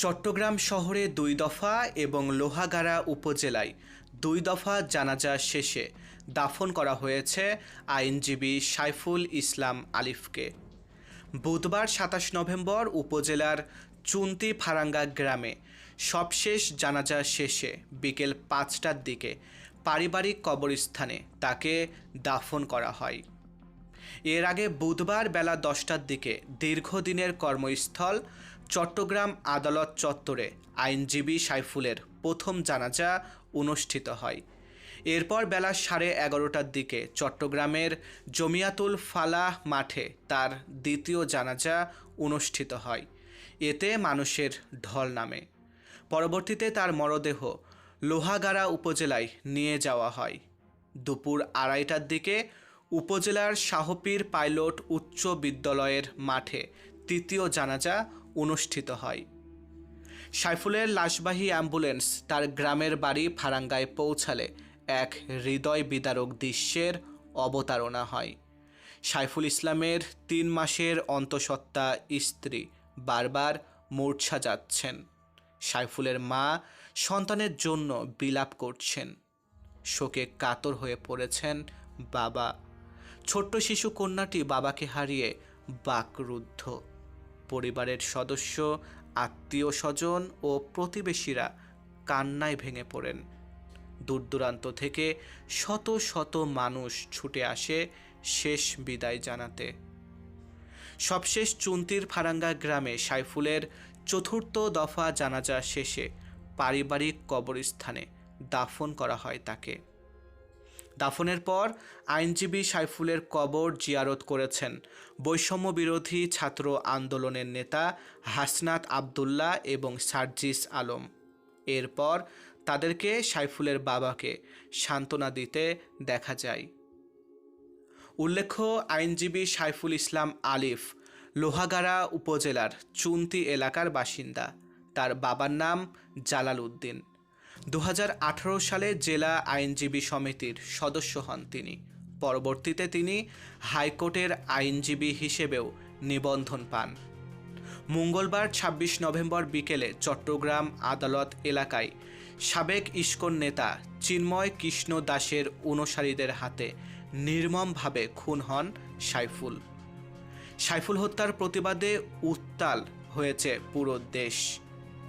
চট্টগ্রাম শহরে দুই দফা এবং লোহাগাড়া উপজেলায় দুই দফা জানাজা শেষে দাফন করা হয়েছে আইনজীবী সাইফুল ইসলাম আলিফকে। বুধবার সাতাশ নভেম্বর উপজেলার চুন্তি ফারাঙ্গা গ্রামে সবশেষ জানাজা শেষে বিকেল পাঁচটার দিকে পারিবারিক কবরস্থানে তাকে দাফন করা হয়। এর আগে বুধবার বেলা দশটার দিকে দীর্ঘদিনের কর্মস্থল চট্টগ্রাম আদালত চত্বরে আইনজীবী সাইফুলের প্রথম জানাজা অনুষ্ঠিত হয়। এরপর বেলা সাড়ে এগারোটার দিকে চট্টগ্রামের জমিয়াতুল ফালাহ মাঠে তার দ্বিতীয় জানাজা অনুষ্ঠিত হয়। এতে মানুষের ঢল নামে। পরবর্তীতে তার মরদেহ লোহাগাড়া উপজেলায় নিয়ে যাওয়া হয়। দুপুর আড়াইটার দিকে উপজেলার শাহপীর পাইলট উচ্চ বিদ্যালয়ের মাঠে তৃতীয় জানাজা অনুষ্ঠিত হয়। সাইফুলের লাশবাহী অ্যাম্বুলেন্স তার গ্রামের বাড়ি ফারাঙ্গায় পৌঁছালে এক হৃদয় বিদারক দৃশ্যের অবতারণা হয়। সাইফুল ইসলামের তিন মাসের অন্তঃসত্ত্বা স্ত্রী বারবার মূর্ছা যাচ্ছেন। সাইফুলের মা সন্তানের জন্য বিলাপ করছেন। শোকে কাতর হয়ে পড়েছেন বাবা। ছোট্ট শিশু কন্যাটি বাবাকে হারিয়ে বাকরুদ্ধ। পরিবারের সদস্য আত্মীয় স্বজন ও প্রতিবেশীরা কান্নায় ভেঙে পড়েন। দূর দূরান্ত থেকে শত শত মানুষ ছুটে আসে শেষ বিদায় জানাতে। সবশেষ চুন্তির ফারাঙ্গা গ্রামে সাইফুলের চতুর্থ দফা জানাজা শেষে পারিবারিক কবরস্থানে দাফন করা হয় তাকে। দাফনের পর আইনজীবী সাইফুলের কবর জিয়ারত করেছেন। বৈষম্য বিরোধী ছাত্র আন্দোলনের নেতা হাসনাত আবদুল্লাহ এবং সার্জিস আলম। এরপর তাদেরকে সাইফুলের বাবাকে সান্ত্বনা দিতে দেখা যায়। উল্লেখ্য, আইনজীবী সাইফুল ইসলাম আলিফ লোহাগাড়া উপজেলার চুন্তি এলাকার বাসিন্দা। তার বাবার নাম জালাল উদ্দিন। দু হাজার আঠারো সালে জেলা আইনজীবী সমিতির সদস্য হন তিনি। পরবর্তীতে তিনি হাইকোর্টের আইনজীবী হিসেবেও নিবন্ধন পান। মঙ্গলবার ২৬ নভেম্বর বিকেলে চট্টগ্রাম আদালত এলাকায় সাবেক ইস্কন নেতা চিন্ময় কৃষ্ণ দাসের অনুসারীদের হাতে নির্মমভাবে খুন হন সাইফুল। সাইফুল হত্যার প্রতিবাদে উত্তাল হয়েছে পুরো দেশ।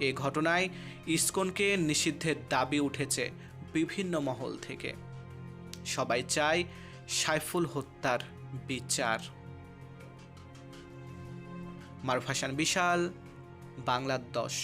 এ ঘটনায় ইস্কনকে নিষিদ্ধের দাবি উঠেছে বিভিন্ন মহল থেকে। সবাই চায় সাইফুল হত্যার বিচার। মারফাসান বিশাল, বাংলার দশ।